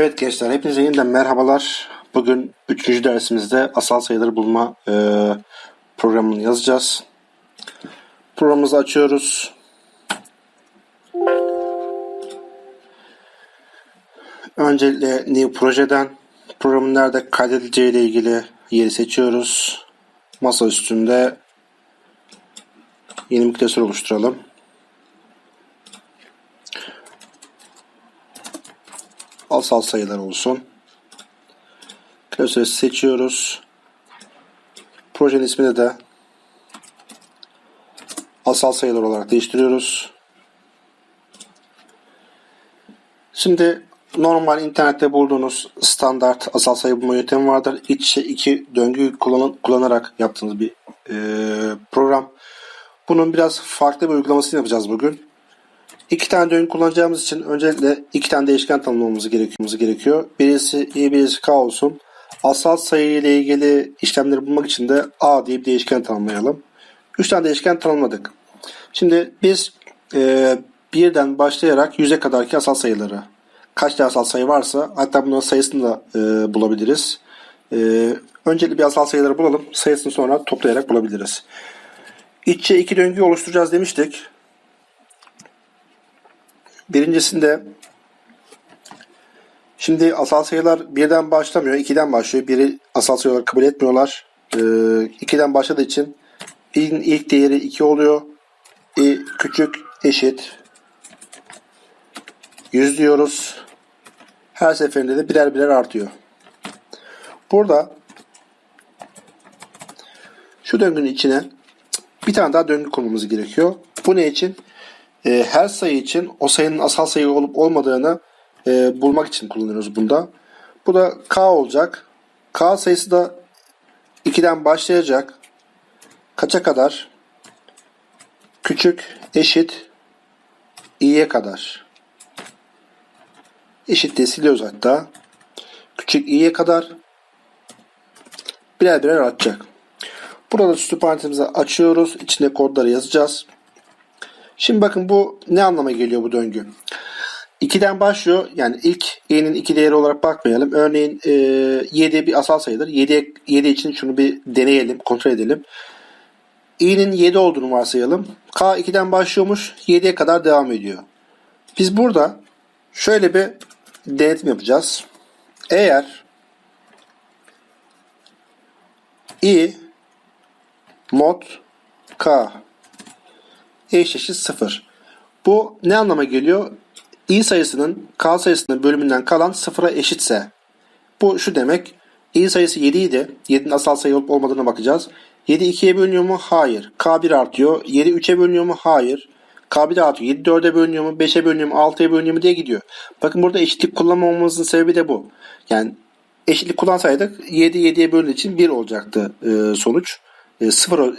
Evet gençler hepinize yeniden merhabalar. Bugün 3. dersimizde asal sayıları bulma e, programını yazacağız. Programımızı açıyoruz. Öncelikle New Proje'den programın nerede kaydedileceği ile ilgili yeri seçiyoruz. Masa üstünde yeni bir klasör oluşturalım. Asal sayılar olsun. Klasörü seçiyoruz. Projenin ismini de asal sayılar olarak değiştiriyoruz. Şimdi normal internette bulduğunuz standart asal sayı bulma yöntemi vardır. İç içe iki döngü kullan kullanarak yaptığınız bir e, program. Bunun biraz farklı bir uygulamasını yapacağız bugün. İki tane döngü kullanacağımız için öncelikle iki tane değişken tanımlamamız gerekiyor. Birisi i birisi k olsun. Asal sayı ile ilgili işlemleri bulmak için de a diye değişken tanımlayalım. Üç tane değişken tanımladık. Şimdi biz e, birden başlayarak yüze kadarki asal sayıları kaç tane asal sayı varsa hatta bunların sayısını da e, bulabiliriz. E, öncelikle bir asal sayıları bulalım. Sayısını sonra toplayarak bulabiliriz. İççe iki döngü oluşturacağız demiştik. Birincisinde şimdi asal sayılar birden başlamıyor. ikiden başlıyor. Biri asal sayı kabul etmiyorlar. Ee, ikiden başladığı için ilk, ilk değeri 2 oluyor. E, küçük eşit 100 diyoruz. Her seferinde de birer birer artıyor. Burada şu döngünün içine bir tane daha döngü kurmamız gerekiyor. Bu ne için? E, her sayı için o sayının asal sayı olup olmadığını e, bulmak için kullanıyoruz bunda. Bu da k olacak. K sayısı da 2'den başlayacak. Kaça kadar? Küçük eşit i'ye kadar. Eşit de siliyoruz hatta. Küçük i'ye kadar birer birer artacak. Burada süslü parantezimizi açıyoruz. İçinde kodları yazacağız. Şimdi bakın bu ne anlama geliyor bu döngü? 2'den başlıyor. Yani ilk i'nin 2 değeri olarak bakmayalım. Örneğin e, 7 bir asal sayıdır. 7, 7 için şunu bir deneyelim, kontrol edelim. i'nin 7 olduğunu varsayalım. k 2'den başlıyormuş. 7'ye kadar devam ediyor. Biz burada şöyle bir denetim yapacağız. Eğer i mod k eş eşit 0. Bu ne anlama geliyor? i sayısının k sayısının bölümünden kalan sıfıra eşitse bu şu demek i sayısı 7 idi. 7'nin asal sayı olup olmadığına bakacağız. 7 2'ye bölünüyor mu? Hayır. K 1 artıyor. 7 3'e bölünüyor mu? Hayır. K 1 artıyor. 7 4'e bölünüyor mu? 5'e bölünüyor mu? 6'ya bölünüyor mu diye gidiyor. Bakın burada eşitlik kullanmamamızın sebebi de bu. Yani eşitlik kullansaydık 7 7'ye bölündüğü için 1 olacaktı e, sonuç. E, 0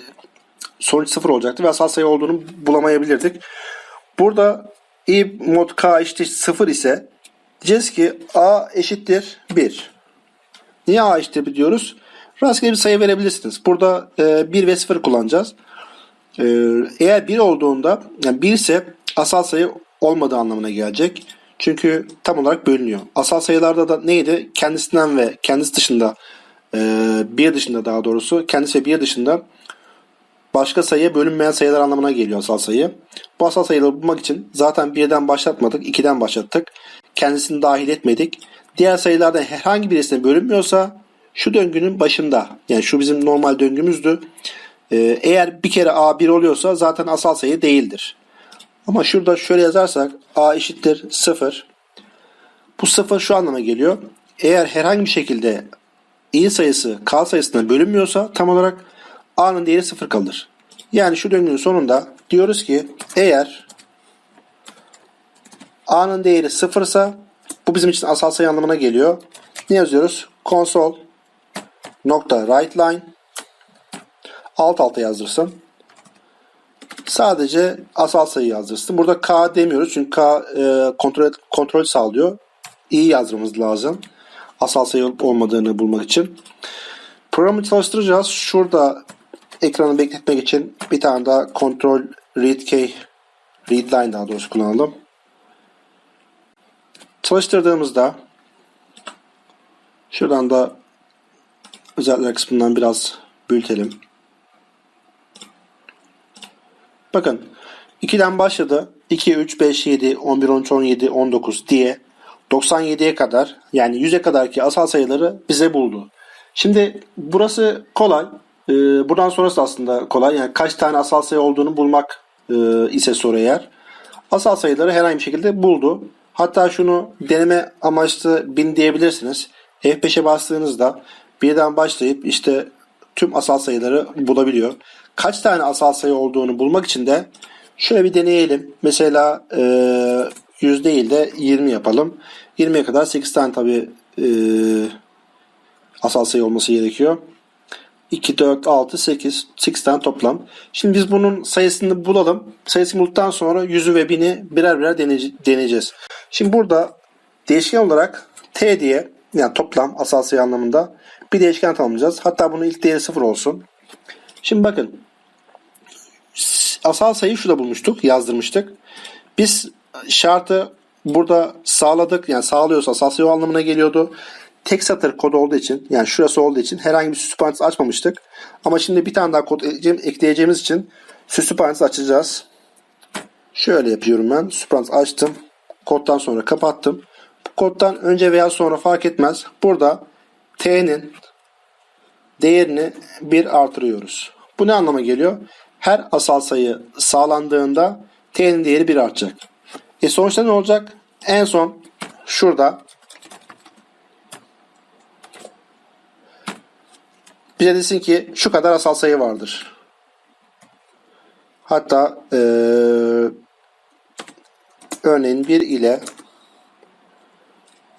sonuç sıfır olacaktı ve asal sayı olduğunu bulamayabilirdik. Burada i mod k eşittir sıfır ise diyeceğiz ki a eşittir 1. Niye a eşittir 1 diyoruz? Rastgele bir sayı verebilirsiniz. Burada e, 1 ve 0 kullanacağız. E, eğer 1 olduğunda yani 1 ise asal sayı olmadığı anlamına gelecek. Çünkü tam olarak bölünüyor. Asal sayılarda da neydi? Kendisinden ve kendisi dışında e, bir dışında daha doğrusu kendisi ve bir dışında başka sayıya bölünmeyen sayılar anlamına geliyor asal sayı. Bu asal sayıları bulmak için zaten birden başlatmadık, ikiden başlattık. Kendisini dahil etmedik. Diğer sayılardan herhangi birisine bölünmüyorsa şu döngünün başında yani şu bizim normal döngümüzdü. Ee, eğer bir kere a 1 oluyorsa zaten asal sayı değildir. Ama şurada şöyle yazarsak a eşittir 0. Bu 0 şu anlama geliyor. Eğer herhangi bir şekilde i sayısı k sayısına bölünmüyorsa tam olarak a'nın değeri 0 kalır. Yani şu döngünün sonunda diyoruz ki eğer a'nın değeri 0 ise bu bizim için asal sayı anlamına geliyor. Ne yazıyoruz? Console nokta write line alt alta yazdırsın. Sadece asal sayı yazdırsın. Burada k demiyoruz çünkü k e, kontrol kontrol sağlıyor. i yazmamız lazım. Asal sayı olup olmadığını bulmak için. Programı çalıştıracağız. Şurada ekranı bekletmek için bir tane daha kontrol read key read line daha doğrusu kullanalım. Çalıştırdığımızda Şuradan da özellikler kısmından biraz büyütelim. Bakın 2'den başladı. 2, 3, 5, 7, 11, 13, 17, 19 diye 97'ye kadar yani 100'e kadarki asal sayıları bize buldu. Şimdi burası kolay. Ee, buradan sonrası aslında kolay. Yani kaç tane asal sayı olduğunu bulmak e, ise soru eğer. Asal sayıları herhangi bir şekilde buldu. Hatta şunu deneme amaçlı 1000 diyebilirsiniz. F5'e bastığınızda birden başlayıp işte tüm asal sayıları bulabiliyor. Kaç tane asal sayı olduğunu bulmak için de şöyle bir deneyelim. Mesela e, 100 değil de 20 yapalım. 20'ye kadar 8 tane tabi e, asal sayı olması gerekiyor. 2, 4, 6, 8. 8 tane toplam. Şimdi biz bunun sayısını bulalım. Sayısını bulduktan sonra 100'ü ve 1000'i birer birer deneyece- deneyeceğiz. Şimdi burada değişken olarak t diye yani toplam asal sayı anlamında bir değişken tanımlayacağız. Hatta bunun ilk değeri 0 olsun. Şimdi bakın asal sayıyı şurada bulmuştuk, yazdırmıştık. Biz şartı burada sağladık. Yani sağlıyorsa asal sayı o anlamına geliyordu. Tek satır kod olduğu için yani şurası olduğu için herhangi bir süslü parantez açmamıştık. Ama şimdi bir tane daha kod ekleyeceğim- ekleyeceğimiz için süslü parantez açacağız. Şöyle yapıyorum ben. Süslü açtım. Koddan sonra kapattım. Bu koddan önce veya sonra fark etmez. Burada t'nin değerini bir artırıyoruz. Bu ne anlama geliyor? Her asal sayı sağlandığında t'nin değeri bir artacak. E sonuçta ne olacak? En son şurada bize desin ki şu kadar asal sayı vardır. Hatta eee, örneğin 1 ile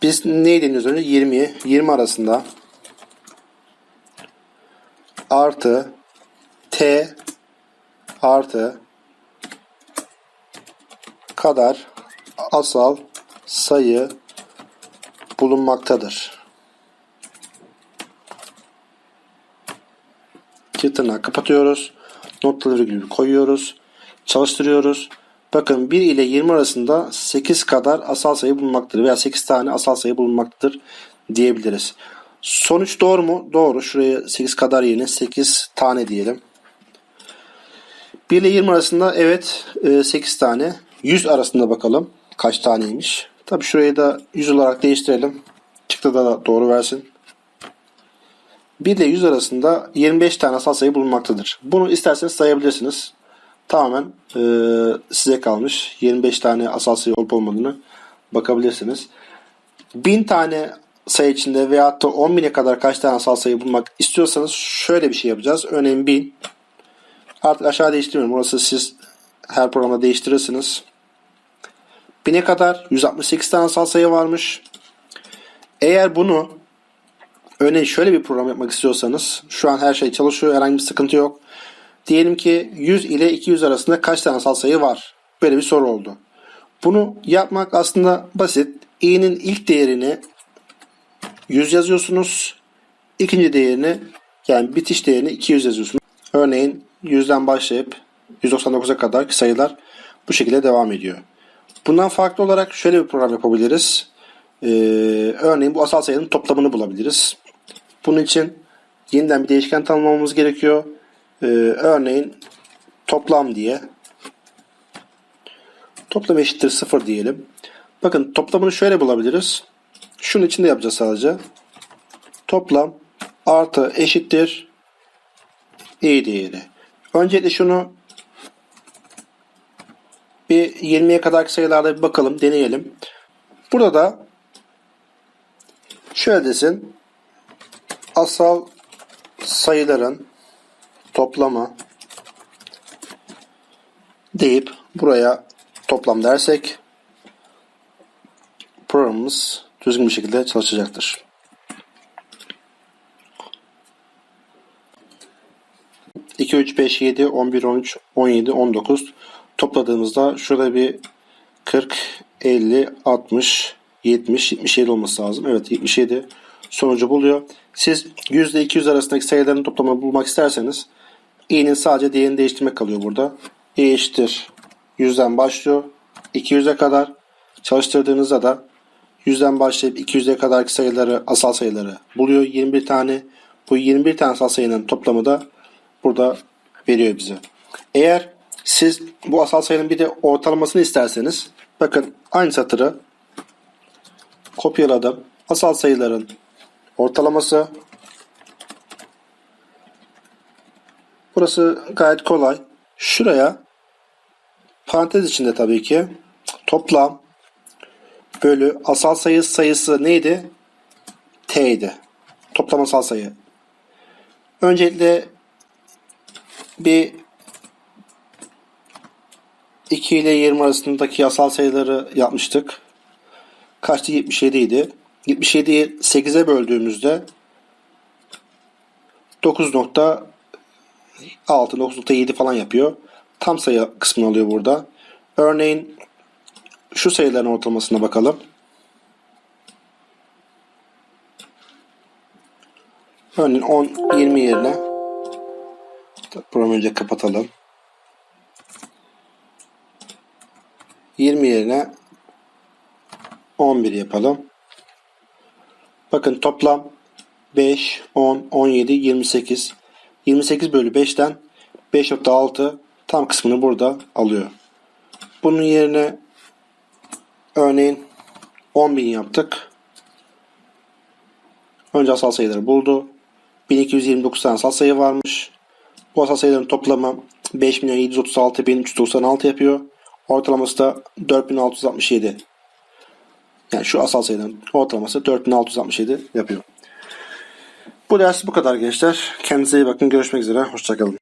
biz neyi deniyoruz önce? 20'yi 20 arasında artı t artı kadar asal sayı bulunmaktadır. İki tırnağı kapatıyoruz. Noktaları gibi koyuyoruz. Çalıştırıyoruz. Bakın 1 ile 20 arasında 8 kadar asal sayı bulunmaktadır veya 8 tane asal sayı bulunmaktadır diyebiliriz. Sonuç doğru mu? Doğru. Şuraya 8 kadar yerine 8 tane diyelim. 1 ile 20 arasında evet e, 8 tane. 100 arasında bakalım kaç taneymiş. Tabi şurayı da 100 olarak değiştirelim. Çıktı da doğru versin. 1 ile 100 arasında 25 tane asal sayı bulunmaktadır. Bunu isterseniz sayabilirsiniz. Tamamen e, size kalmış. 25 tane asal sayı olup olmadığını bakabilirsiniz. 1000 tane sayı içinde veyahut da 10.000'e kadar kaç tane asal sayı bulmak istiyorsanız şöyle bir şey yapacağız. Örneğin 1000 artık aşağı değiştirmiyorum. Burası siz her programda değiştirirsiniz. 1000'e kadar 168 tane asal sayı varmış. Eğer bunu örneğin şöyle bir program yapmak istiyorsanız şu an her şey çalışıyor. Herhangi bir sıkıntı yok. Diyelim ki 100 ile 200 arasında kaç tane asal sayı var? Böyle bir soru oldu. Bunu yapmak aslında basit. i'nin ilk değerini 100 yazıyorsunuz. İkinci değerini yani bitiş değerini 200 yazıyorsunuz. Örneğin 100'den başlayıp 199'a kadar sayılar bu şekilde devam ediyor. Bundan farklı olarak şöyle bir program yapabiliriz. Ee, örneğin bu asal sayının toplamını bulabiliriz. Bunun için yeniden bir değişken tanımlamamız gerekiyor. Ee, örneğin toplam diye toplam eşittir 0 diyelim. Bakın toplamını şöyle bulabiliriz. Şunun içinde yapacağız sadece. Toplam artı eşittir i değeri. Öncelikle şunu bir 20'ye kadarki sayılarda bir bakalım, deneyelim. Burada da şöyle desin. Asal sayıların toplamı deyip buraya toplam dersek programımız düzgün bir şekilde çalışacaktır. İki, üç, beş, yedi, on bir, on üç, on yedi, on dokuz topladığımızda şurada bir 40, 50, 60, 70, 77 olması lazım. Evet 77 sonucu buluyor. Siz 100 ile 200 arasındaki sayıların toplamını bulmak isterseniz i'nin sadece değerini değiştirmek kalıyor burada. i eşittir 100'den başlıyor. 200'e kadar çalıştırdığınızda da 100'den başlayıp 200'e kadarki sayıları, asal sayıları buluyor. 21 tane. Bu 21 tane asal sayının toplamı da burada veriyor bize. Eğer siz bu asal sayının bir de ortalamasını isterseniz bakın aynı satırı kopyaladım. Asal sayıların ortalaması Burası gayet kolay. Şuraya parantez içinde tabii ki toplam bölü asal sayı sayısı neydi? T'ydi. Toplam asal sayı. Öncelikle bir 2 ile 20 arasındaki asal sayıları yapmıştık. Kaçtı? 77 idi. 77'yi 8'e böldüğümüzde 9.6 9.7 falan yapıyor. Tam sayı kısmını alıyor burada. Örneğin şu sayıların ortalamasına bakalım. Örneğin 10, 20 yerine programı önce kapatalım. 20 yerine 11 yapalım. Bakın toplam 5, 10, 17, 28. 28 bölü 5'ten 5.6 tam kısmını burada alıyor. Bunun yerine örneğin 10.000 yaptık. Önce asal sayıları buldu. 1229 tane asal sayı varmış. Bu asal sayıların toplamı 5.736.396 yapıyor. Ortalaması da 4667. Yani şu asal sayıların ortalaması 4667 yapıyor. Bu ders bu kadar gençler. Kendinize iyi bakın. Görüşmek üzere. Hoşçakalın.